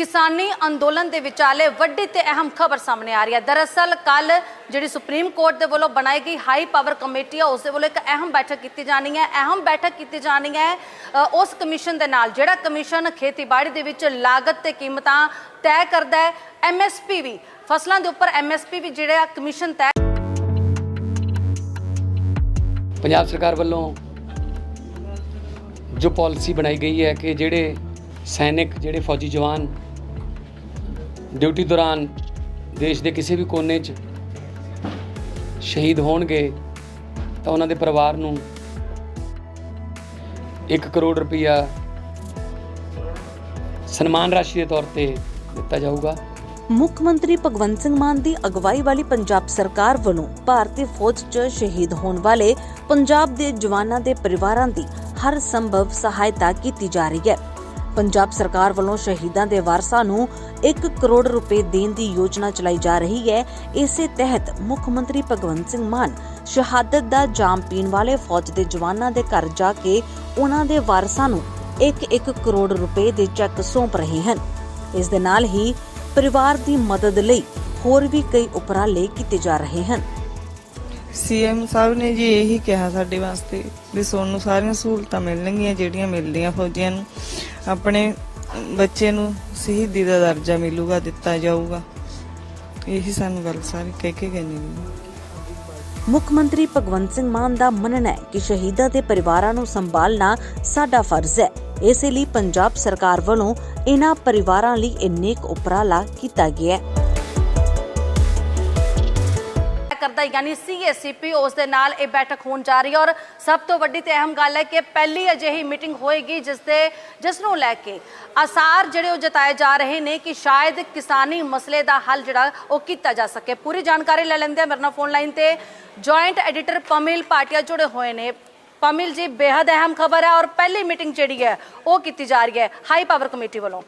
ਕਿਸਾਨੀ ਅੰਦੋਲਨ ਦੇ ਵਿਚਾਲੇ ਵੱਡੀ ਤੇ ਅਹਿਮ ਖਬਰ ਸਾਹਮਣੇ ਆ ਰਹੀ ਹੈ। ਦਰਅਸਲ ਕੱਲ ਜਿਹੜੀ ਸੁਪਰੀਮ ਕੋਰਟ ਦੇ ਵੱਲੋਂ ਬਣਾਈ ਗਈ ਹਾਈ ਪਾਵਰ ਕਮੇਟੀ ਹੈ ਉਸ ਦੇ ਵੱਲੋਂ ਇੱਕ ਅਹਿਮ ਬੈਠਕ ਕੀਤੀ ਜਾਣੀ ਹੈ। ਅਹਿਮ ਬੈਠਕ ਕੀਤੀ ਜਾਣੀ ਹੈ ਉਸ ਕਮਿਸ਼ਨ ਦੇ ਨਾਲ, ਜਿਹੜਾ ਕਮਿਸ਼ਨ ਖੇਤੀਬਾੜੀ ਦੇ ਵਿੱਚ ਲਾਗਤ ਤੇ ਕੀਮਤਾਂ ਤੈਅ ਕਰਦਾ ਹੈ। ਐਮਐਸਪੀ ਵੀ, ਫਸਲਾਂ ਦੇ ਉੱਪਰ ਐਮਐਸਪੀ ਵੀ ਜਿਹੜਾ ਕਮਿਸ਼ਨ ਤੈਅ ਪੰਜਾਬ ਸਰਕਾਰ ਵੱਲੋਂ ਜੋ ਪਾਲਿਸੀ ਬਣਾਈ ਗਈ ਹੈ ਕਿ ਜਿਹੜੇ ਸੈਨਿਕ, ਜਿਹੜੇ ਫੌਜੀ ਜਵਾਨ ਡਿਊਟੀ ਦੌਰਾਨ ਦੇਸ਼ ਦੇ ਕਿਸੇ ਵੀ ਕੋਨੇ 'ਚ ਸ਼ਹੀਦ ਹੋਣਗੇ ਤਾਂ ਉਹਨਾਂ ਦੇ ਪਰਿਵਾਰ ਨੂੰ 1 ਕਰੋੜ ਰੁਪਈਆ ਸਨਮਾਨ ਰਾਸ਼ੀ ਦੇ ਤੌਰ ਤੇ ਦਿੱਤਾ ਜਾਊਗਾ। ਮੁੱਖ ਮੰਤਰੀ ਭਗਵੰਤ ਸਿੰਘ ਮਾਨ ਦੀ ਅਗਵਾਈ ਵਾਲੀ ਪੰਜਾਬ ਸਰਕਾਰ ਵੱਲੋਂ ਭਾਰਤੀ ਫੌਜ 'ਚ ਸ਼ਹੀਦ ਹੋਣ ਵਾਲੇ ਪੰਜਾਬ ਦੇ ਜਵਾਨਾਂ ਦੇ ਪਰਿਵਾਰਾਂ ਦੀ ਹਰ ਸੰਭਵ ਸਹਾਇਤਾ ਕੀਤੀ ਜਾ ਰਹੀ ਹੈ। ਪੰਜਾਬ ਸਰਕਾਰ ਵੱਲੋਂ ਸ਼ਹੀਦਾਂ ਦੇ ਵਾਰਸਾਂ ਨੂੰ 1 ਕਰੋੜ ਰੁਪਏ ਦੇਣ ਦੀ ਯੋਜਨਾ ਚਲਾਈ ਜਾ ਰਹੀ ਹੈ। ਇਸੇ ਤਹਿਤ ਮੁੱਖ ਮੰਤਰੀ ਭਗਵੰਤ ਸਿੰਘ ਮਾਨ ਸ਼ਹਾਦਤ ਦਾ ਜਾਮ ਪੀਣ ਵਾਲੇ ਫੌਜ ਦੇ ਜਵਾਨਾਂ ਦੇ ਘਰ ਜਾ ਕੇ ਉਹਨਾਂ ਦੇ ਵਾਰਸਾਂ ਨੂੰ 1-1 ਕਰੋੜ ਰੁਪਏ ਦੇ ਚੈੱਕ ਸੌਂਪ ਰਹੇ ਹਨ। ਇਸ ਦੇ ਨਾਲ ਹੀ ਪਰਿਵਾਰ ਦੀ ਮਦਦ ਲਈ ਹੋਰ ਵੀ ਕਈ ਉਪਰਾਲੇ ਕੀਤੇ ਜਾ ਰਹੇ ਹਨ। ਸੀਐਮ ਸਾਹਿਬ ਨੇ ਜੀ ਇਹੀ ਕਿਹਾ ਸਾਡੇ ਵਾਸਤੇ ਵੀ ਤੁਹਾਨੂੰ ਸਾਰੀਆਂ ਸਹੂਲਤਾਂ ਮਿਲਣਗੀਆਂ, ਜਿਹੜੀਆਂ ਮਿਲਦੀਆਂ ਫੌਜੀਆਂ ਨੂੰ। ਆਪਣੇ ਬੱਚੇ ਨੂੰ ਸ਼ਹੀਦੀ ਦਾ ਦਰਜਾ ਮਿਲੂਗਾ, ਦਿੱਤਾ ਜਾਊਗਾ। ਇਹੀ ਸਾਨੂੰ ਗੱਲ ਸਾਰੀ ਕਹਿ ਕੇ ਗਏ ਨੇ ਮੁੱਖ ਮੰਤਰੀ ਭਗਵੰਤ ਸਿੰਘ ਮਾਨ ਦਾ ਮੰਨਣਾ ਹੈ ਕਿ ਸ਼ਹੀਦਾਂ ਦੇ ਪਰਿਵਾਰਾਂ ਨੂੰ ਸੰਭਾਲਣਾ ਸਾਡਾ ਫਰਜ਼ ਹੈ। ਇਸੇ ਲਈ ਪੰਜਾਬ ਸਰਕਾਰ ਵੱਲੋਂ ਇਹਨਾਂ ਪਰਿਵਾਰਾਂ ਲਈ ਅਨੇਕ ਉਪਰਾਲਾ ਕੀਤਾ ਗਿਆ ਹੈ। ਕਰਦਾ ਯਾਨੀ ਸੀਐਸਸੀਪੀ ਉਸ ਦੇ ਨਾਲ ਇਹ ਬੈਠਕ ਹੋਣ ਜਾ ਰਹੀ ਹੈ ਔਰ ਸਭ ਤੋਂ ਵੱਡੀ ਤੇ ਅਹਿਮ ਗੱਲ ਹੈ ਕਿ ਪਹਿਲੀ ਅਜਿਹੀ ਮੀਟਿੰਗ ਹੋਏਗੀ ਜਿਸ ਦੇ ਜਿਸ ਨੂੰ ਲੈ ਕੇ ਆਸਾਰ ਜਿਹੜੇ ਉਹ ਜਤਾਏ ਜਾ ਰਹੇ ਨੇ ਕਿ ਸ਼ਾਇਦ ਕਿਸਾਨੀ ਮਸਲੇ ਦਾ ਹੱਲ ਜਿਹੜਾ ਉਹ ਕੀਤਾ ਜਾ ਸਕੇ। ਪੂਰੀ ਜਾਣਕਾਰੀ ਲੈ ਲੈਂਦੇ ਆ ਮੇਰੇ ਨਾਲ ਫੋਨ ਲਾਈਨ ਤੇ ਜੁਆਇੰਟ ਐਡੀਟਰ ਪਮਿਲ ਪਾਟਿਆ ਜੁੜੇ ਹੋਏ ਨੇ। ਪਮਿਲ ਜੀ ਬੇहद ਅਹਿਮ ਖਬਰ ਹੈ ਔਰ ਪਹਿਲੀ ਮੀਟਿੰਗ ਜਿਹੜੀ ਹੈ ਉਹ ਕੀਤੀ ਜਾ ਰਹੀ ਹੈ। ਹਾਈ ਪਾਵਰ ਕਮੇਟੀ ਵੱਲੋਂ।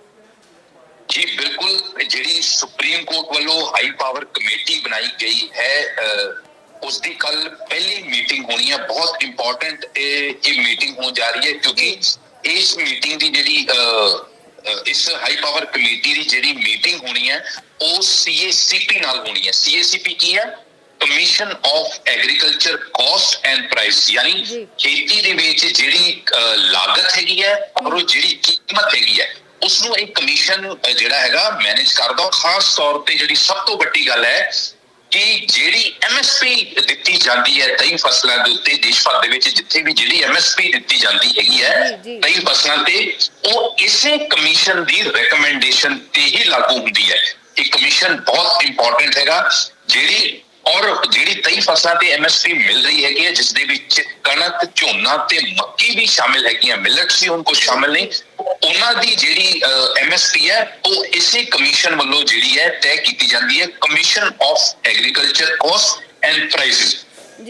ਜੀ ਬਿਲਕੁਲ ਜਿਹੜੀ ਸੁਪਰੀਮ ਕੋਰਟ ਵੱਲੋਂ ਹਾਈ ਪਾਵਰ ਕਮੇਟੀ ਬਣਾਈ ਗਈ ਹੈ ਉਸ ਦੀ ਕੱਲ ਪਹਿਲੀ ਮੀਟਿੰਗ ਹੋਣੀ ਹੈ ਬਹੁਤ ਇੰਪੋਰਟੈਂਟ ਇਹ ਮੀਟਿੰਗ ਹੋਣ ਜਾ ਰਹੀ ਹੈ ਕਿਉਂਕਿ ਇਸ ਮੀਟਿੰਗ ਦੀ ਜਿਹੜੀ ਇਸ ਹਾਈ ਪਾਵਰ ਕਮੇਟੀ ਦੀ ਜਿਹੜੀ ਮੀਟਿੰਗ ਹੋਣੀ ਹੈ ਉਹ ਸੀਏਸੀਪੀ ਨਾਲ ਹੋਣੀ ਹੈ। ਸੀਏਸੀਪੀ ਕੀ ਹੈ? Commission of agriculture cost and price ਯਾਨੀ। ਖੇਤੀ ਦੇ ਵਿੱਚ ਜਿਹੜੀ ਲਾਗਤ ਹੈਗੀ ਹੈ ਔਰ ਉਹ ਜਿਹੜੀ ਕੀਮਤ ਹੈਗੀ ਹੈ ਉਸ ਨੂੰ ਇੱਕ ਕਮਿਸ਼ਨ ਜਿਹੜਾ ਹੈਗਾ ਮੈਨੇਜ ਕਰਦਾ ਔਰ ਖਾਸ ਤੌਰ ਤੇ ਜਿਹੜੀ ਸਭ ਤੋਂ ਵੱਡੀ ਗੱਲ ਹੈ ਕਿ ਜਿਹੜੀ ਐਮਐਸਪੀ ਦਿੱਤੀ ਜਾਂਦੀ ਹੈ ਕਈ ਫਸਲਾਂ ਦੇ ਉੱਤੇ ਦੇਸ਼ ਭਰ ਦੇ ਵਿੱਚ ਜਿੱਥੇ ਵੀ ਜਿਹੜੀ ਐਮਐਸਪੀ ਦਿੱਤੀ ਜਾਂਦੀ ਹੈਗੀ ਹੈ। ਕਈ ਫਸਲਾਂ ਤੇ ਉਹ ਇਸੇ ਕਮਿਸ਼ਨ ਦੀ ਰეკਮੈਂਡੇਸ਼ਨ ਤੇ ਹੀ ਲਾਗੂ ਹੁੰਦੀ ਹੈ। ਇਹ ਕਮਿਸ਼ਨ ਬਹੁਤ ਇੰਪੋਰਟੈਂਟ ਹੈਗਾ। ਜਿਹੜੀ ਔਰ ਜਿਹੜੀ ਕਈ ਫਸਲਾਂ ਤੇ ਐਮਐਸਪੀ ਮਿਲ ਰਹੀ ਹੈਗੀ ਹੈ ਜਿਸ ਦੇ ਵਿੱਚ ਕਣਕ ਝੋਨਾ ਤੇ ਮੱਕੀ ਵੀ ਸ਼ਾਮਿਲ ਹੈਗੀਆਂ ਮਿਲਟਸ ਵੀ ਉਹਨਾਂ ਕੋ ਸ਼ਾਮਿਲ ਨੇ। ਉਹਨਾਂ ਦੀ ਜਿਹੜੀ ਐਮਐਸਪੀ ਹੈ ਉਹ ਇਸੇ ਕਮਿਸ਼ਨ ਵੱਲੋਂ ਜਿਹੜੀ ਹੈ ਤੈਅ ਕੀਤੀ ਜਾਂਦੀ ਹੈ commission of agriculture cost and prices.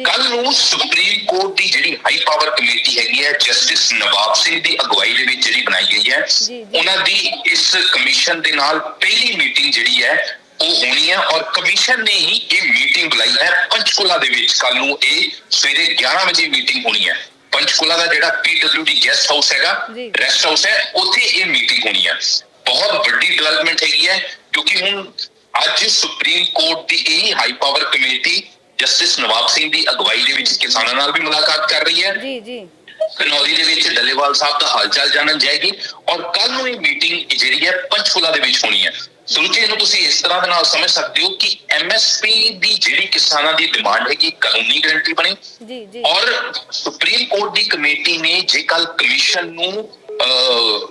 ਕੱਲ ਨੂੰ ਸੁਪਰੀਮ ਕੋਰਟ ਦੀ ਜਿਹੜੀ ਹਾਈ ਪਾਵਰ ਕਮੇਟੀ ਹੈਗੀ ਹੈ ਜਸਟਿਸ ਨਵਾਬ ਸਿੰਘ ਦੀ ਅਗਵਾਈ ਦੇ ਵਿੱਚ ਜਿਹੜੀ ਬਣਾਈ ਗਈ ਹੈ। ਉਹਨਾਂ ਦੀ ਇਸ ਕਮਿਸ਼ਨ ਦੇ ਨਾਲ ਪਹਿਲੀ ਮੀਟਿੰਗ ਜਿਹੜੀ ਹੈ ਉਹ ਹੋਣੀ ਹੈ ਔਰ ਕਮਿਸ਼ਨ ਨੇ ਹੀ ਇਹ ਮੀਟਿੰਗ ਬੁਲਾਈ ਹੈ ਪੰਚਕੁਲਾ ਦੇ ਵਿੱਚ ਕੱਲ ਨੂੰ ਇਹ ਸਵੇਰੇ 11 ਵਜੇ ਮੀਟਿੰਗ ਹੋਣੀ ਹੈ ਪੰਚਕੁਲਾ ਦਾ ਜਿਹੜਾ ਪੀਡਬਲਯੂਡੀ ਗੈਸਟ ਹਾਊਸ ਹੈਗਾ। ਰੈਸਟ ਹਾਊਸ ਹੈ ਉੱਥੇ ਇਹ ਮੀਟਿੰਗ ਹੋਣੀ ਹੈ ਬਹੁਤ ਵੱਡੀ ਡਿਵੈਲਪਮੈਂਟ ਹੈਗੀ ਹੈ ਕਿਉਂਕਿ ਹੁਣ ਅੱਜ ਸੁਪਰੀਮ ਕੋਰਟ ਦੀ ਇਹ high power committee justice Nawab Singh ਦੀ ਅਗਵਾਈ ਦੇ ਵਿੱਚ ਕਿਸਾਨਾਂ ਨਾਲ ਵੀ ਮੁਲਾਕਾਤ ਕਰ ਰਹੀ ਹੈ। ਜੀ ਜੀ। ਕਨੌਰੀ ਦੇ ਵਿੱਚ ਡੱਲੇਵਾਲ ਸਾਹਿਬ ਦਾ ਹਾਲਚਾਲ ਜਾਣਨ ਜਾਏਗੀ ਔਰ ਕੱਲ ਨੂੰ ਇਹ ਮੀਟਿੰਗ ਜਿਹੜੀ ਹੈ ਪੰਚਕੁਲਾ ਦੇ ਵਿੱਚ ਹੋਣੀ ਹੈ। ਸੁਰਜੀਤ ਨੂੰ ਤੁਸੀਂ ਇਸ ਤਰ੍ਹਾਂ ਦੇ ਨਾਲ ਸਮਝ ਸਕਦੇ ਹੋ ਕਿ ਐਮਐਸਪੀ ਦੀ ਜਿਹੜੀ ਕਿਸਾਨਾਂ ਦੀ ਡਿਮਾਂਡ ਹੈ ਕਿ ਕਾਨੂੰਨੀ ਗਰੰਟੀ ਬਣੇ। ਜੀ ਜੀ। ਔਰ ਸੁਪਰੀਮ ਕੋਰਟ ਦੀ ਕਮੇਟੀ ਨੇ ਜੇ ਕੱਲ ਕਮਿਸ਼ਨ ਨੂੰ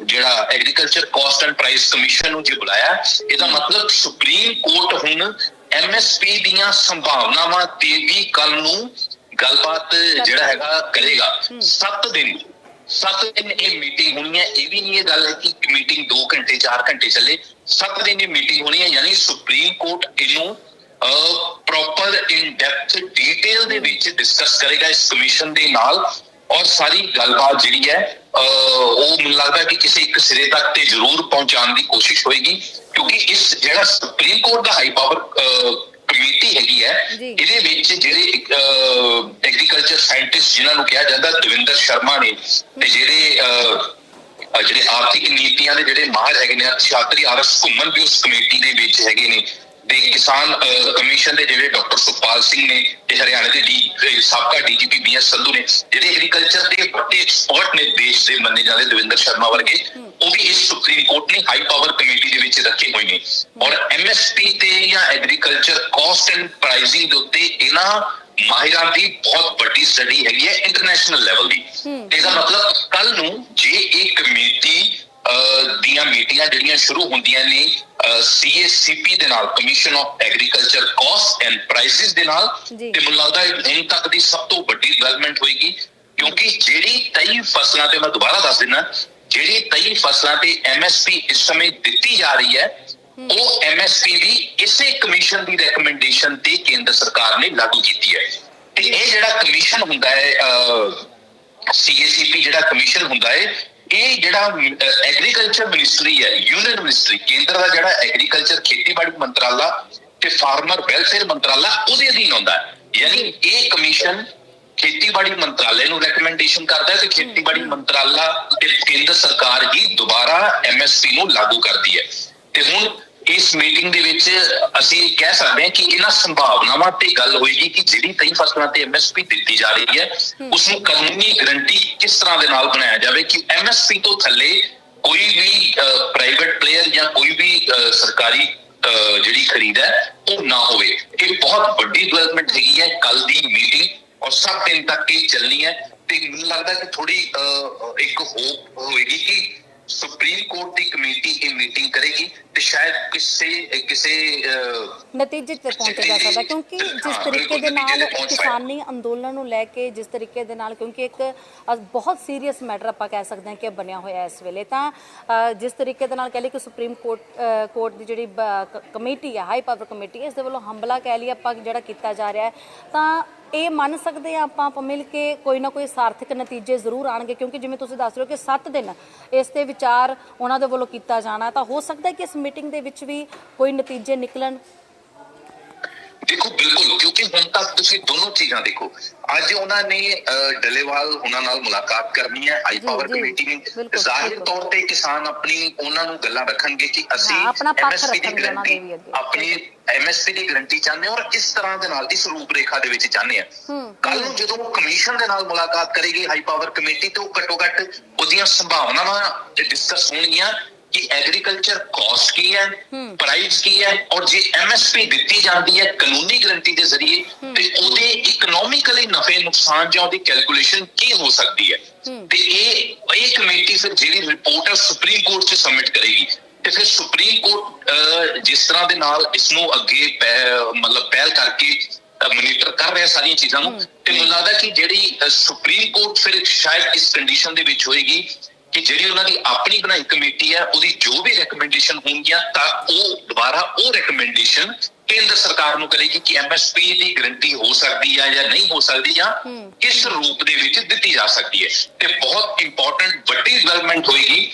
ਜਿਹੜਾ agriculture cost and price commission ਨੂੰ ਜੇ ਬੁਲਾਇਆ ਇਹਦਾ ਮਤਲਬ ਸੁਪਰੀਮ ਕੋਰਟ ਹੁਣ ਐਮਐਸਪੀ ਦੀਆਂ ਸੰਭਾਵਨਾਵਾਂ ਤੇ ਵੀ ਕੱਲ ਨੂੰ ਗੱਲਬਾਤ ਜਿਹੜਾ ਹੈਗਾ ਕਰੇਗਾ। 7 ਦਿਨ 7 ਦਿਨ ਇਹ ਮੀਟਿੰਗ ਹੋਣੀ ਹੈ ਇਹ ਵੀ ਨਹੀਂ ਇਹ ਗੱਲ ਹੈ ਕਿ ਮੀਟਿੰਗ 2 ਘੰਟੇ 4 ਘੰਟੇ ਚੱਲੇ। 7 ਦਿਨ ਇਹ ਮੀਟਿੰਗ ਹੋਣੀ ਹੈ ਯਾਨੀ ਸੁਪਰੀਮ ਕੋਰਟ ਇਹਨੂੰ ਪ੍ਰੋਪਰ ਇਨ ਡੈਪਥ ਡਿਟੇਲ ਦੇ ਵਿੱਚ ਡਿਸਕਸ ਕਰੇਗਾ ਇਸ ਕਮਿਸ਼ਨ ਦੇ ਨਾਲ। ਔਰ ਸਾਰੀ ਗੱਲਬਾਤ ਜਿਹੜੀ ਹੈ ਅਹ, ਉਹ ਮੈਨੂੰ ਲੱਗਦਾ ਕਿ ਕਿਸੇ ਇੱਕ ਸਿਰੇ ਤੱਕ ਤੇ ਜ਼ਰੂਰ ਪਹੁੰਚਾਉਣ ਦੀ ਕੋਸ਼ਿਸ਼ ਹੋਏਗੀ। ਕਿਉਂਕਿ ਇਸ ਜਿਹੜਾ ਸੁਪਰੀਮ ਕੋਰਟ ਦਾ ਹਾਈ ਪਾਵਰ ਕਮੇਟੀ ਹੈਗੀ ਹੈ। ਇਹਦੇ ਵਿੱਚ ਜਿਹੜੇ ਐਗਰੀਕਲਚਰ ਸਾਇੰਟਿਸਟ ਜਿਨ੍ਹਾਂ ਨੂੰ ਕਿਹਾ ਜਾਂਦਾ ਦਵਿੰਦਰ ਸ਼ਰਮਾ ਨੇ ਤੇ ਜਿਹੜੇ ਜਿਹੜੇ ਆਰਥਿਕ ਨੀਤੀਆਂ ਦੇ ਜਿਹੜੇ ਮਾਹਰ ਹੈਗੇ ਨੇ ਛਾਤਰੀ ਆਰਸ ਘੁੰਮਣ ਵੀ ਉਸ ਕਮੇਟੀ ਦੇ ਵਿੱਚ ਹੈਗੇ ਨੇ ਤੇ ਕਿਸਾਨ ਕਮਿਸ਼ਨ ਦੇ ਜਿਹੜੇ ਡਾਕਟਰ ਸੁਖਪਾਲ ਸਿੰਘ ਨੇ ਤੇ ਹਰਿਆਣਾ ਦੇ ਡੀ ਸਾਬਕਾ ਡੀਜੀਪੀ ਬੀਐਸ ਸੰਧੂ ਨੇ ਜਿਹੜੇ ਐਗਰੀਕਲਚਰ ਦੇ ਵੱਡੇ ਐਕਸਪਰਟ ਨੇ ਦੇਸ਼ ਦੇ ਮੰਨੇ ਜਾਂਦੇ ਦਵਿੰਦਰ ਸ਼ਰਮਾ ਵਰਗੇ ਉਹ ਵੀ ਇਸ ਸੁਪਰੀਮ ਕੋਰਟ ਨੇ ਹਾਈ ਪਾਵਰ ਕਮੇਟੀ ਦੇ ਵਿੱਚ ਰੱਖੇ ਹੋਏ ਨੇ ਔਰ ਐਮਐਸਪੀ ਤੇ ਜਾਂ ਐਗਰੀਕਲਚਰ ਕਾਸਟ ਐਂਡ ਪ੍ਰਾਈਸਿੰਗ ਦੇ ਉੱਤੇ ਇਹਨਾਂ ਮਾਹਿਰਾਂ ਦੀ ਬਹੁਤ ਵੱਡੀ ਸਟੱਡੀ ਹੈਗੀ ਹੈ ਇੰਟਰਨੈਸ਼ਨਲ ਲੈਵਲ ਦੀ ਤੇ ਇਹਦਾ ਮਤਲਬ ਕੱਲ ਨੂੰ ਜੇ ਇਹ ਕਮੇਟੀ ਦੀਆਂ ਮੀਟਿੰਗਾਂ ਜਿਹੜੀਆਂ ਸ਼ੁਰੂ ਹੁੰਦੀਆਂ ਨੇ ਸੀਏਸੀਪੀ ਦੇ ਨਾਲ commission of agriculture cost and prices ਦੇ ਨਾਲ। ਤੇ ਮੈਨੂੰ ਲੱਗਦਾ ਹੁਣ ਤੱਕ ਦੀ ਸਭ ਤੋਂ ਵੱਡੀ ਡਿਵੈਲਪਮੈਂਟ ਹੋਏਗੀ ਕਿਉਂਕਿ ਜਿਹੜੀ ਤਈ ਫਸਲਾਂ ਤੇ ਮੈਂ ਦੁਬਾਰਾ ਦੱਸ ਦਿੰਦਾ ਜਿਹੜੀ ਤਈ ਫਸਲਾਂ ਤੇ ਐਮਐਸਪੀ ਇਸ ਸਮੇਂ ਦਿੱਤੀ ਜਾ ਰਹੀ ਹੈ ਉਹ ਐਮਐਸਪੀ ਦੀ ਇਸੇ ਕਮਿਸ਼ਨ ਦੀ ਰეკਮੈਂਡੇਸ਼ਨ ਤੇ ਕੇਂਦਰ ਸਰਕਾਰ ਨੇ ਲਾਗੂ ਕੀਤੀ ਹੈ। ਤੇ ਇਹ ਜਿਹੜਾ ਕਮਿਸ਼ਨ ਹੁੰਦਾ ਹੈ ਸੀਏਸੀਪੀ ਜਿਹੜਾ ਕਮਿਸ਼ਨ ਹੁੰਦਾ ਹੈ, ਇਹ ਜਿਹੜਾ ਐਗਰੀਕਲਚਰ ਮਿਨਿਸਟਰੀ ਹੈ ਯੂਨੀਅਨ ਮਿਨਿਸਟਰੀ ਕੇਂਦਰ ਦਾ ਜਿਹੜਾ ਐਗਰੀਕਲਚਰ ਖੇਤੀਬਾੜੀ ਮੰਤਰਾਲਾ ਤੇ ਫਾਰਮਰ ਵੈਲਫੇਅਰ ਮੰਤਰਾਲਾ, ਉਹਦੇ ਅਧੀਨ ਆਉਂਦਾ ਹੈ। ਯਾਨੀ ਇਹ ਕਮਿਸ਼ਨ ਖੇਤੀਬਾੜੀ ਮੰਤਰਾਲੇ ਨੂੰ ਰეკਮੈਂਡੇਸ਼ਨ ਕਰਦਾ ਹੈ ਤੇ ਖੇਤੀਬਾੜੀ ਮੰਤਰਾਲਾ ਤੇ ਕੇਂਦਰ ਸਰਕਾਰ ਹੀ ਦੁਬਾਰਾ ਐਮਐਸਪੀ ਨੂੰ ਲਾਗੂ ਕਰਦੀ ਹੈ। ਤੇ ਹੁਣ ਇਸ ਮੀਟਿੰਗ ਦੇ ਵਿੱਚ ਅਸੀਂ ਕਹਿ ਸਕਦੇ ਹਾਂ ਕਿ ਇਹਨਾਂ ਸੰਭਾਵਨਾਵਾਂ ਤੇ ਗੱਲ ਹੋਏਗੀ ਕਿ ਜਿਹੜੀ ਕਈ ਫਸਲਾਂ ਤੇ ਐਮਐਸਪੀ ਦਿੱਤੀ ਜਾ ਰਹੀ ਹੈ ਉਸ ਨੂੰ ਕਾਨੂੰਨੀ ਗਰੰਟੀ ਕਿਸ ਤਰ੍ਹਾਂ ਦੇ ਨਾਲ ਬਣਾਇਆ ਜਾਵੇ ਕਿ ਐਮਐਸਪੀ ਤੋਂ ਥੱਲੇ ਕੋਈ ਵੀ ਪ੍ਰਾਈਵੇਟ ਪਲੇਅਰ ਜਾਂ ਕੋਈ ਵੀ ਸਰਕਾਰੀ ਜਿਹੜੀ ਖਰੀਦ ਹੈ ਉਹ ਨਾ ਹੋਵੇ। ਇਹ ਬਹੁਤ ਵੱਡੀ ਡਿਵੈਲਪਮੈਂਟ ਹੈਗੀ ਹੈ ਕੱਲ ਦੀ ਮੀਟਿੰਗ ਔਰ ਸਭ ਦਿਨ ਤੱਕ ਇਹ ਚੱਲਣੀ ਹੈ ਤੇ ਮੈਨੂੰ ਲੱਗਦਾ ਕਿ ਥੋੜੀ ਇੱਕ ਹੋਪ ਹੋਏਗੀ ਕਿ ਸੁਪਰੀਮ ਕੋਰਟ ਦੀ ਕਮੇਟੀ ਇਹ ਮੀਟਿੰਗ ਕਰੇਗੀ ਤੇ ਸ਼ਾਇਦ ਕਿਸੇ ਕਿਸੇ ਨਤੀਜੇ ਤੇ ਪਹੁੰਚਿਆ ਜਾ ਸਕਦਾ ਕਿਉਂਕਿ ਜਿਸ ਤਰੀਕੇ ਦੇ ਨਾਲ ਕਿਸਾਨੀ ਅੰਦੋਲਨ ਨੂੰ ਲੈ ਕੇ ਜਿਸ ਤਰੀਕੇ ਦੇ ਨਾਲ ਕਿਉਂਕਿ ਇੱਕ ਬਹੁਤ ਸੀਰੀਅਸ ਮੈਟਰ ਆਪਾਂ ਕਹਿ ਸਕਦੇ ਹਾਂ ਕਿ ਬਣਿਆ ਹੋਇਆ ਇਸ ਵੇਲੇ ਤਾਂ ਜਿਸ ਤਰੀਕੇ ਦੇ ਨਾਲ ਕਹਿ ਲਈ ਕਿ ਸੁਪਰੀਮ ਕੋਰਟ ਕੋਰਟ ਦੀ ਜਿਹੜੀ ਕਮੇਟੀ ਹੈ ਹਾਈ ਪਾਵਰ ਕਮੇਟੀ ਇਸ ਦੇ ਵੱਲੋਂ ਹੰਬਲਾ ਕਹਿ ਲਈ ਆਪਾਂ ਜਿਹੜਾ ਕੀਤਾ ਜਾ ਰਿਹਾ ਹੈ ਤਾਂ ਇਹ ਮੰਨ ਸਕਦੇ ਆ ਆਪਾਂ ਆਪਾਂ ਮਿਲ ਕੇ ਕੋਈ ਨਾ ਕੋਈ ਸਾਰਥਕ ਨਤੀਜੇ ਜ਼ਰੂਰ ਆਣਗੇ, ਕਿਉਂਕਿ ਜਿਵੇਂ ਤੁਸੀਂ ਦੱਸ ਰਹੇ ਹੋ ਕਿ 7 ਦਿਨ ਇਸ ਤੇ ਵਿਚਾਰ ਉਹਨਾਂ ਦੇ ਵੱਲੋਂ ਕੀਤਾ ਜਾਣਾ ਤਾਂ ਹੋ ਸਕਦਾ ਕਿ ਇਸ ਮੀਟਿੰਗ ਦੇ ਵਿੱਚ ਵੀ ਕੋਈ ਨਤੀਜੇ ਨਿਕਲਣ। ਦੇਖੋ ਬਿਲਕੁਲ ਕਿਉਂਕਿ ਹੁਣ ਤੱਕ ਤੁਸੀਂ ਦੋਨੋਂ ਚੀਜ਼ਾਂ ਦੇਖੋ। ਅੱਜ ਉਹਨਾਂ ਨੇ ਡੱਲੇਵਾਲ ਉਹਨਾਂ ਨਾਲ ਮੁਲਾਕਾਤ ਕਰਨੀ ਹੈ ਹਾਈ ਪਾਵਰ ਕਮੇਟੀ ਨੇ। ਜ਼ਾਹਿਰ। ਤੌਰ ਤੇ ਕਿਸਾਨ ਆਪਣੀ ਉਹਨਾਂ ਨੂੰ ਗੱਲਾਂ ਰੱਖਣਗੇ ਕਿ ਅਸੀਂ MSP ਦੀ ਅੱਗੇ। ਆਪਣੀ ਐਮਐਸਪੀ ਦੀ ਗਾਰੰਟੀ ਚਾਹੁੰਦੇ ਹਾਂ ਔਰ ਇਸ ਤਰ੍ਹਾਂ ਦੇ ਨਾਲ ਇਸ ਰੂਪ ਰੇਖਾ ਦੇ ਵਿੱਚ ਚਾਹੁੰਦੇ ਆ ਕੱਲ ਨੂੰ ਜਦੋਂ ਉਹ ਕਮਿਸ਼ਨ ਦੇ ਨਾਲ ਮੁਲਾਕਾਤ ਕਰੇਗੀ ਹਾਈ ਪਾਵਰ ਕਮੇਟੀ ਤੇ ਉਹ ਘੱਟੋ ਘੱਟ ਉਹਦੀਆਂ ਸੰਭਾਵਨਾਵਾਂ ਡਿਸਕਸ ਹੋਣਗੀਆਂ। ਕਿ ਐਗਰੀਕਲਚਰ ਕਾਸਟ ਕੀ ਹੈ ਪ੍ਰਾਈਸ ਕੀ ਹੈ ਔਰ ਜੇ ਐਮਐਸਪੀ ਦਿੱਤੀ ਜਾਂਦੀ ਹੈ ਕਾਨੂੰਨੀ ਗਾਰੰਟੀ ਦੇ ਜ਼ਰੀਏ ਤੇ ਉਹਦੇ ਇਕਨੋਮਿਕਲੀ ਨਫੇ ਨੁਕਸਾਨ ਜਾਂ ਉਹਦੀ ਕੈਲਕੂਲੇਸ਼ਨ ਕੀ ਹੋ ਸਕਦੀ ਹੈ? ਤੇ ਇਹ ਇਹ ਕਮੇਟੀ ਫਿਰ ਜਿਹੜੀ ਰਿਪੋਰਟ ਹੈ ਸੁਪਰੀਮ ਕੋਰਟ 'ਚ ਸਬਮਿਟ ਕਰੇਗੀ। ਤੇ ਫਿਰ ਸੁਪਰੀਮ ਕੋਰਟ ਜਿਸ ਤਰ੍ਹਾਂ ਦੇ ਨਾਲ ਇਸ ਨੂੰ ਅੱਗੇ ਮਤਲਬ ਪਹਿਲ ਕਰਕੇ ਮੋਨੀਟਰ ਕਰ ਰਿਹਾ ਸਾਰੀਆਂ ਚੀਜ਼ਾਂ ਨੂੰ ਤੇ ਮੈਨੂੰ ਲੱਗਦਾ ਕਿ ਜਿਹੜੀ ਸੁਪਰੀਮ ਕੋਰਟ ਫਿਰ ਸ਼ਾਇਦ ਇਸ ਕੰਡੀਸ਼ਨ ਦੇ ਵਿੱਚ ਹੋਏਗੀ ਕਿ ਜਿਹੜੀ ਉਹਨਾਂ ਦੀ ਆਪਣੀ ਬਣਾਈ ਕਮੇਟੀ ਹੈ ਉਹਦੀ ਜੋ ਵੀ ਰეკਮੈਂਡੇਸ਼ਨ ਹੋਣਗੀਆਂ ਤਾਂ ਉਹ ਦੁਬਾਰਾ ਉਹ ਰეკਮੈਂਡੇਸ਼ਨ ਕੇਂਦਰ ਸਰਕਾਰ ਨੂੰ ਕਰੇਗੀ ਕਿ ਐਮਐਸਪੀ ਦੀ ਗਰੰਟੀ ਹੋ ਸਕਦੀ ਹੈ ਜਾਂ ਨਹੀਂ ਹੋ ਸਕਦੀ ਜਾਂ ਕਿਸ ਰੂਪ ਦੇ ਵਿੱਚ ਦਿੱਤੀ ਜਾ ਸਕਦੀ ਹੈ। ਤੇ ਬਹੁਤ ਇੰਪੋਰਟੈਂਟ ਵੱਡੀ ਡਿਵੈਲਪਮੈਂਟ ਹੋਏਗੀ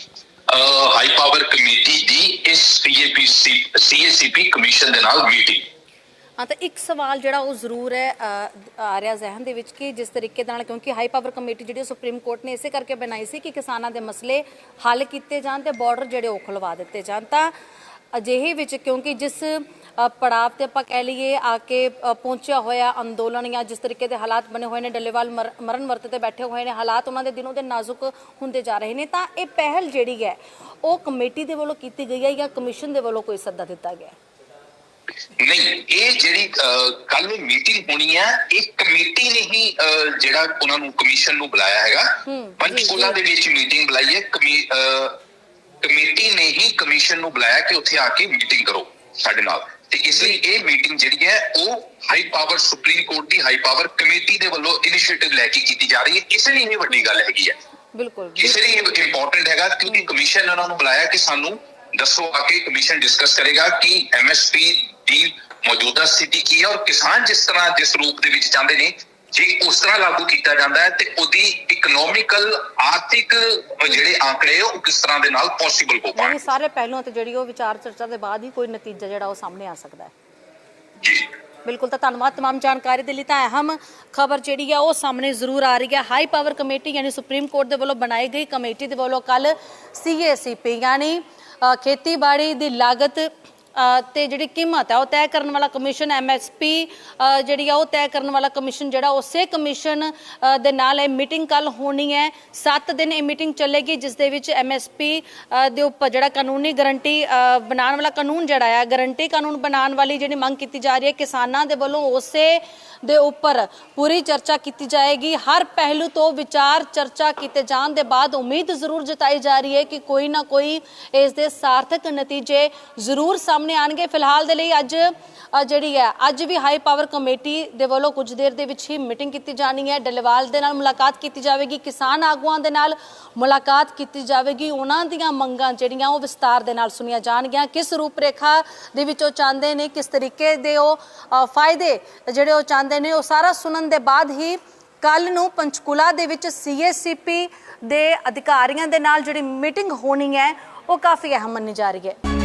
ਹਾਈ ਪਾਵਰ ਕਮੇਟੀ ਦੀ ਇਸ ਸੀਏਪੀ ਸੀਏਸੀਪੀ ਕਮਿਸ਼ਨ ਦੇ ਨਾਲ ਮੀਟਿੰਗ ਹਾਂ, ਤਾਂ ਇੱਕ ਸਵਾਲ ਜਿਹੜਾ ਉਹ ਜ਼ਰੂਰ ਹੈ ਆ ਰਿਹਾ ਜ਼ਿਹਨ ਦੇ ਵਿੱਚ ਕਿ ਜਿਸ ਤਰੀਕੇ ਦੇ ਨਾਲ ਕਿਉਂਕਿ ਹਾਈ ਪਾਵਰ ਕਮੇਟੀ ਜਿਹੜੀ ਸੁਪਰੀਮ ਕੋਰਟ ਨੇ ਇਸੇ ਕਰਕੇ ਬਣਾਈ ਸੀ ਕਿ ਕਿਸਾਨਾਂ ਦੇ ਮਸਲੇ ਹੱਲ ਕੀਤੇ ਜਾਣ ਤੇ ਬਾਰਡਰ ਜਿਹੜੇ ਉਹ ਖੁਲਵਾ ਦਿੱਤੇ ਜਾਣ। ਤਾਂ ਅਜਿਹੇ ਵਿੱਚ ਕਿਉਂਕਿ ਜਿਸ ਪੜਾਵ ਤੇ ਆਪਾਂ ਕਹਿ ਲਈਏ ਆ ਕੇ ਪਹੁੰਚਿਆ ਹੋਇਆ ਅੰਦੋਲਨ ਜਾਂ ਜਿਸ ਤਰੀਕੇ ਦੇ ਹਾਲਾਤ ਬਣੇ ਹੋਏ ਨੇ, ਡੱਲੇਵਾਲ ਮਰ- ਮਰਨ ਵਰਤ ਤੇ ਬੈਠੇ ਹੋਏ ਨੇ, ਹਾਲਾਤ ਉਹਨਾਂ ਦੇ ਦਿਨੋਂ ਦਿਨ ਨਾਜ਼ੁਕ ਹੁੰਦੇ ਜਾ ਰਹੇ ਨੇ, ਤਾਂ ਇਹ ਪਹਿਲ ਜਿਹੜੀ ਹੈ, ਉਹ ਕਮੇਟੀ ਦੇ ਵੱਲੋਂ ਕੀਤੀ ਗਈ ਹੈ ਜਾਂ ਕਮਿਸ਼ਨ ਦੇ ਵੱਲੋਂ ਕੋਈ ਸੱਦਾ ਦਿੱਤਾ ਗਿਆ ਹੈ? ਨਹੀਂ ਇਹ ਜਿਹੜੀ ਕੱਲ ਨੂੰ ਮੀਟਿੰਗ ਹੋਣੀ ਹੈ ਇਹ ਕਮੇਟੀ ਨੇ ਹੀ ਜਿਹੜਾ ਉਹਨਾਂ ਨੂੰ ਕਮਿਸ਼ਨ ਨੂੰ ਬੁਲਾਇਆ ਹੈਗਾ। ਪੰਚਕੂਲਾ ਦੇ ਵਿੱਚ ਮੀਟਿੰਗ ਬੁਲਾਈ ਹੈ ਕਮੇਟੀ ਨੇ ਹੀ ਕਮਿਸ਼ਨ ਨੂੰ ਬੁਲਾਇਆ ਕਿ ਉੱਥੇ ਆ ਕੇ ਮੀਟਿੰਗ ਕਰੋ ਸਾਡੇ ਨਾਲ। ਤੇ ਇਸ ਲਈ ਇਹ ਮੀਟਿੰਗ ਜਿਹੜੀ ਹੈ ਉਹ ਹਾਈ ਪਾਵਰ ਸੁਪਰੀਮ ਕੋਰਟ ਦੀ ਹਾਈ ਪਾਵਰ ਕਮੇਟੀ ਦੇ ਵੱਲੋਂ ਇਨੀਸ਼ੀਏਟਿਵ ਲੈ ਕੇ ਕੀਤੀ ਜਾ ਰਹੀ ਹੈ। ਇਸ ਲਈ ਇਹ ਵੱਡੀ ਗੱਲ ਹੈਗੀ ਹੈ। ਬਿਲਕੁਲ ਇਸ ਲਈ ਇੰਪੋਰਟੈਂਟ ਹੈਗਾ ਕਿਉਂਕਿ ਕਮਿਸ਼ਨ ਉਹਨਾਂ ਨੂੰ ਬੁਲਾਇਆ ਕਿ ਸਾਨੂੰ ਦੱਸੋ ਆ ਕੇ ਕਮਿਸ਼ਨ ਡਿਸਕਸ ਕਰੇਗਾ ਕਿ ਐਮਐਸਪੀ ਦੀ ਮੌਜੂਦਾ ਸਥਿਤੀ ਕੀ ਹੈ ਔਰ ਕਿਸਾਨ ਜਿਸ ਤਰ੍ਹਾਂ ਜਿਸ ਰੂਪ ਦੇ ਵਿੱਚ ਚਾਹੁੰਦੇ ਨੇ ਜੇ ਉਸ ਤਰ੍ਹਾਂ ਲਾਗੂ ਕੀਤਾ ਜਾਂਦਾ ਹੈ ਤੇ ਉਹਦੀ ਇਕਨੋਮਿਕਲ ਆਰਥਿਕ ਜਿਹੜੇ ਆંકੜੇ ਉਹ ਕਿਸ ਤਰ੍ਹਾਂ ਦੇ ਨਾਲ ਪੋਸੀਬਲ ਹੋ ਪਾਣਗੇ? ਸਾਰੇ ਪਹਿਲੂਆਂ ਤੇ ਜਿਹੜੀ ਉਹ ਵਿਚਾਰ ਚਰਚਾ ਦੇ ਬਾਅਦ ਹੀ ਕੋਈ ਨਤੀਜਾ ਜਿਹੜਾ ਉਹ ਸਾਹਮਣੇ ਆ ਸਕਦਾ ਹੈ। ਜੀ। ਬਿਲਕੁਲ ਤਾਂ ਧੰਨਵਾਦ तमाम ਜਾਣਕਾਰੀ ਦੇ ਲਈ। ਤਾਂ ਅਹਿਮ ਖਬਰ ਜਿਹੜੀ ਆ ਉਹ ਸਾਹਮਣੇ ਜ਼ਰੂਰ ਆ ਰਹੀ ਹੈ। ਹਾਈ ਪਾਵਰ ਕਮੇਟੀ ਯਾਨੀ ਸੁਪਰੀਮ ਕੋਰਟ ਦੇ ਵੱਲੋਂ ਬਣਾਈ ਗਈ ਕਮੇਟੀ ਦੇ ਵੱਲੋਂ ਕੱਲ ਸੀਏਸੀਪੀ ਯਾਨੀ ਖੇਤੀਬਾੜੀ ਦੀ ਲਾਗਤ ਤੇ ਜਿਹੜੀ ਕੀਮਤ ਹੈ ਉਹ ਤੈਅ ਕਰਨ ਵਾਲਾ ਕਮਿਸ਼ਨ ਐਮਐਸਪੀ ਜਿਹੜੀ ਆ, ਉਹ ਤੈਅ ਕਰਨ ਵਾਲਾ ਕਮਿਸ਼ਨ ਜਿਹੜਾ, ਉਸੇ ਕਮਿਸ਼ਨ ਦੇ ਨਾਲ ਇਹ ਮੀਟਿੰਗ ਕੱਲ ਹੋਣੀ ਹੈ। 7 ਦਿਨ ਇਹ ਮੀਟਿੰਗ ਚੱਲੇਗੀ, ਜਿਸ ਦੇ ਵਿੱਚ ਐਮਐਸਪੀ ਦੇ ਉੱਪਰ ਜਿਹੜਾ ਕਾਨੂੰਨੀ ਗਾਰੰਟੀ ਬਣਾਉਣ ਵਾਲਾ ਕਾਨੂੰਨ ਜਿਹੜਾ ਆ, ਗਾਰੰਟੀ ਕਾਨੂੰਨ ਬਣਾਉਣ ਵਾਲੀ ਜਿਹੜੀ ਮੰਗ ਕੀਤੀ ਜਾ ਰਹੀ ਹੈ, ਕਿਸਾਨਾਂ ਦੇ ਵੱਲੋਂ ਉਸੇ ਦੇ ਉੱਪਰ ਪੂਰੀ ਚਰਚਾ ਕੀਤੀ ਜਾਏਗੀ। ਹਰ ਪਹਿਲੂ ਤੋਂ ਵਿਚਾਰ ਚਰਚਾ ਕੀਤੇ ਜਾਣ ਦੇ ਬਾਅਦ ਉਮੀਦ ਜ਼ਰੂਰ ਜਤਾਈ ਜਾ ਰਹੀ ਹੈ ਕਿ ਕੋਈ ਨਾ ਕੋਈ ਇਸ ਦੇ ਸਾਰਥਕ ਨਤੀਜੇ ਜ਼ਰੂਰ ਸਾਹਮਣੇ ਆਣਗੇ। ਫਿਲਹਾਲ ਦੇ ਲਈ ਅੱਜ ਜਿਹੜੀ ਹੈ, ਅੱਜ ਵੀ ਹਾਈ ਪਾਵਰ ਕਮੇਟੀ ਦੇ ਵੱਲੋਂ ਕੁਝ ਦੇਰ ਦੇ ਵਿੱਚ ਹੀ ਮੀਟਿੰਗ ਕੀਤੀ ਜਾਣੀ ਹੈ। ਡੱਲੇਵਾਲ ਦੇ ਨਾਲ ਮੁਲਾਕਾਤ ਕੀਤੀ ਜਾਵੇਗੀ। ਕਿਸਾਨ ਆਗੂਆਂ ਦੇ ਨਾਲ ਮੁਲਾਕਾਤ ਕੀਤੀ ਜਾਵੇਗੀ। ਉਹਨਾਂ ਦੀਆਂ ਮੰਗਾਂ ਜਿਹੜੀਆਂ ਉਹ ਵਿਸਤਾਰ ਦੇ ਨਾਲ ਸੁਣੀਆਂ ਜਾਣਗੀਆਂ। ਕਿਸ ਰੂਪਰੇਖਾ ਦੇ ਵਿੱਚ ਉਹ ਚਾਹੁੰਦੇ ਨੇ, ਕਿਸ ਤਰੀਕੇ ਦੇ ਉਹ ਫਾਇਦੇ ਜਿਹੜੇ ਉਹ ਚਾਹੁੰਦੇ ਨੇ, ਉਹ ਸਾਰਾ ਸੁਣਨ ਦੇ ਬਾਅਦ ਹੀ ਕੱਲ ਨੂੰ ਪੰਚਕੂਲਾ ਦੇ ਵਿੱਚ ਸੀਐਸਸੀਪੀ ਦੇ ਅਧਿਕਾਰੀਆਂ ਦੇ ਨਾਲ ਜਿਹੜੀ ਮੀਟਿੰਗ ਹੋਣੀ ਹੈ, ਉਹ ਕਾਫੀ ਅਹਿਮ ਮੰਨੀ ਜਾ ਰਹੀ ਹੈ।